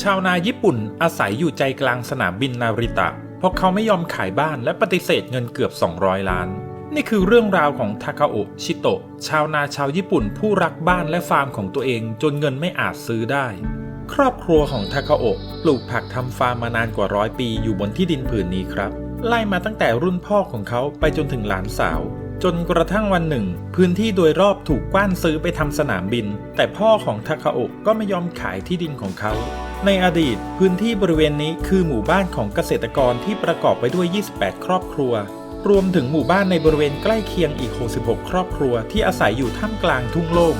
ชาวนาญี่ปุ่นอาศัยอยู่ใจกลางสนามบินนาริตะ เพราะเขาไม่ยอมขายบ้านและปฏิเสธเงินเกือบ 200 ล้าน นี่คือเรื่องราวของทาคาโอะชิโตะชาวนาชาวญี่ปุ่นผู้รักบ้านและฟาร์มของตัวเองจนเงินไม่อาจซื้อได้ ครอบครัวของทาคาโอะปลูกผักทำฟาร์มมานานกว่าร้อยปีอยู่บนที่ดินผืนนี้ครับ ไล่มาตั้งแต่รุ่นพ่อของเขาไปจนถึงหลานสาวจนกระทั่งวันหนึ่ง พื้นที่โดยรอบถูกกว้านซื้อไปทำสนามบิน แต่พ่อของทาคาโอะก็ไม่ยอมขายที่ดินของเขา ในอดีตพื้นที่บริเวณนี้คือหมู่บ้านของเกษตรกรที่ประกอบไปด้วย 28 ครอบครัว รวมถึงหมู่บ้านในบริเวณใกล้เคียงอีก 66 ครอบครัวที่อาศัยอยู่ท่ามกลางทุ่งโล่ง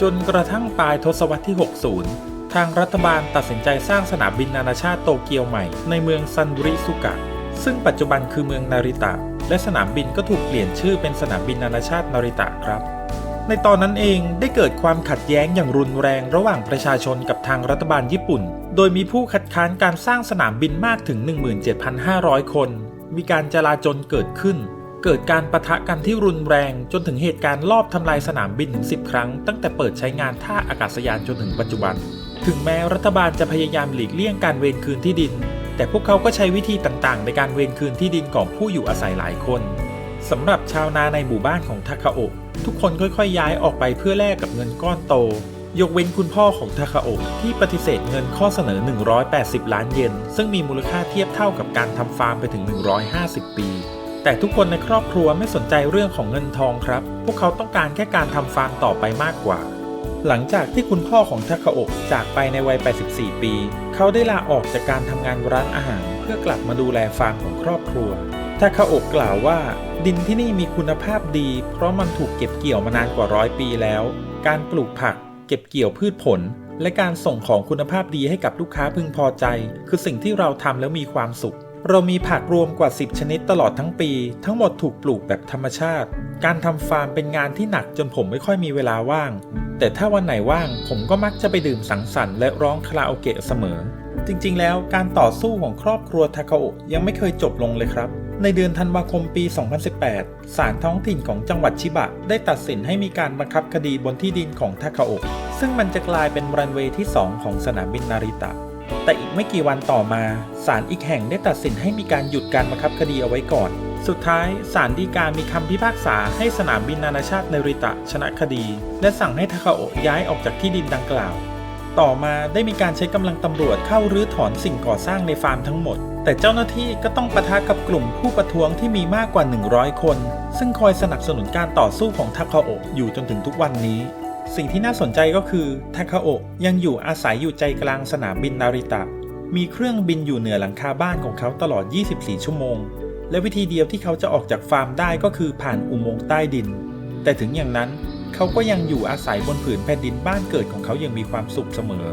จนกระทั่งปลายทศวรรษที่ 60 ทางรัฐบาลตัดสินใจสร้างสนามบินนานาชาติโตเกียวใหม่ในเมืองซันริสุกะ ซึ่งปัจจุบันคือเมืองนาริตะ และสนามบินก็ถูกเปลี่ยนชื่อเป็นสนามบินนานาชาตินาริตะครับ ในตอนนั้นเองได้เกิดความขัดแย้งอย่างรุนแรงระหว่างประชาชนกับทางรัฐบาลญี่ปุ่น โดยมีผู้คัดค้านการสร้างสนามบินมากถึง 17,500 คน มีการจลาจลเกิดขึ้น เกิดการประทะกันที่รุนแรงจนถึงเหตุการณ์ลอบทำลายสนามบินถึง10 ครั้ง ตั้งแต่เปิดใช้งานท่าอากาศยานจนถึงปัจจุบัน ถึงแม้รัฐบาลจะพยายามหลีกเลี่ยงการเวรคืนที่ดิน แต่พวกเขาก็ใช้วิธีต่างๆ ในการเวรคืนที่ดินของผู้อยู่อาศัยหลายคน สำหรับชาวนาในหมู่บ้านของทาคาโอะทุกคนค่อยๆ ย้ายออกไปเพื่อแลกกับเงินก้อนโต ยกเว้นคุณพ่อของทาคาโอะที่ปฏิเสธเงินข้อเสนอ 180 ล้านเยน ซึ่งมีมูลค่าเทียบเท่ากับการทำฟาร์มไปถึง 150 ปี แต่ทุกคนในครอบครัวไม่สนใจเรื่องของเงินทองครับ พวกเขาต้องการแค่การทำฟาร์มต่อไปมากกว่าหลังจากที่คุณพ่อของทาคาโอะจากไปในวัย 84 ปี เขาได้ลาออกจากการทำงานร้านอาหาร เพื่อกลับมาดูแลฟาร์มของครอบครัว ทาคาโอะกล่าวว่า ดินที่นี่มีคุณภาพดี เพราะมันถูกเก็บเกี่ยวมานานกว่าร้อยปีแล้ว การปลูกผัก เก็บเกี่ยวพืชผล และการส่งของคุณภาพดีให้กับลูกค้าพึงพอใจ คือสิ่งที่เราทำแล้วมีความสุข เรามีผักรวมกว่า 10 ชนิดตลอดทั้งปี ทั้งหมดถูกปลูกแบบธรรมชาติ การทำฟาร์มเป็นงานที่หนักจนผมไม่ค่อยมีเวลาว่าง แต่ถ้าวันไหนว่างผมก็มักจะไปดื่มสังสรรค์และร้องคาราโอเกะเสมอ จริงๆ แล้วการต่อสู้ของครอบครัวทาคาโอะยังไม่เคยจบลงเลยครับ ในเดือนธันวาคมปี 2018 ศาลท้องถิ่นของจังหวัดชิบะ ได้ตัดสินให้มีการบังคับคดีบนที่ดินของทาคาโอะซึ่งมันจะกลายเป็นรันเวย์ที่ 2 ของสนามบินนาริตะ แต่อีกไม่กี่วันต่อมาศาลอีกแห่งได้ตัดสินให้มีการหยุดการบังคับคดีเอาไว้ก่อน สุดท้ายศาลฎีกามีคำพิพากษาให้สนามบินนานาชาตินาริตะ ชนะคดี และสั่งให้ทาคาโอะย้ายออกจากที่ดินดังกล่าว ต่อมาได้มีการใช้กำลังตำรวจเข้ารื้อถอนสิ่งก่อสร้างในฟาร์มทั้งหมด แต่เจ้าหน้าที่ก็ต้องปะทะกับกลุ่มผู้ประท้วงที่มีมากกว่า 100 คน ซึ่งคอยสนับสนุนการต่อสู้ของทาคาโอะอยู่จนถึงทุกวันนี้ สิ่งที่น่าสนใจก็คือทาคาโอะยังอยู่อาศัยอยู่ใจกลางสนามบินนาริตะ มีเครื่องบินอยู่เหนือหลังคาบ้านของเขาตลอด 24 ชั่วโมง และวิธีเดียวที่เขาจะออกจากฟาร์มได้ก็คือผ่านอุโมงค์ใต้ดิน แต่ถึงอย่างนั้น เขาก็ยังอยู่อาศัยบนผืนแผ่นดินบ้านเกิดของเขาอย่างมีความสุขเสมอ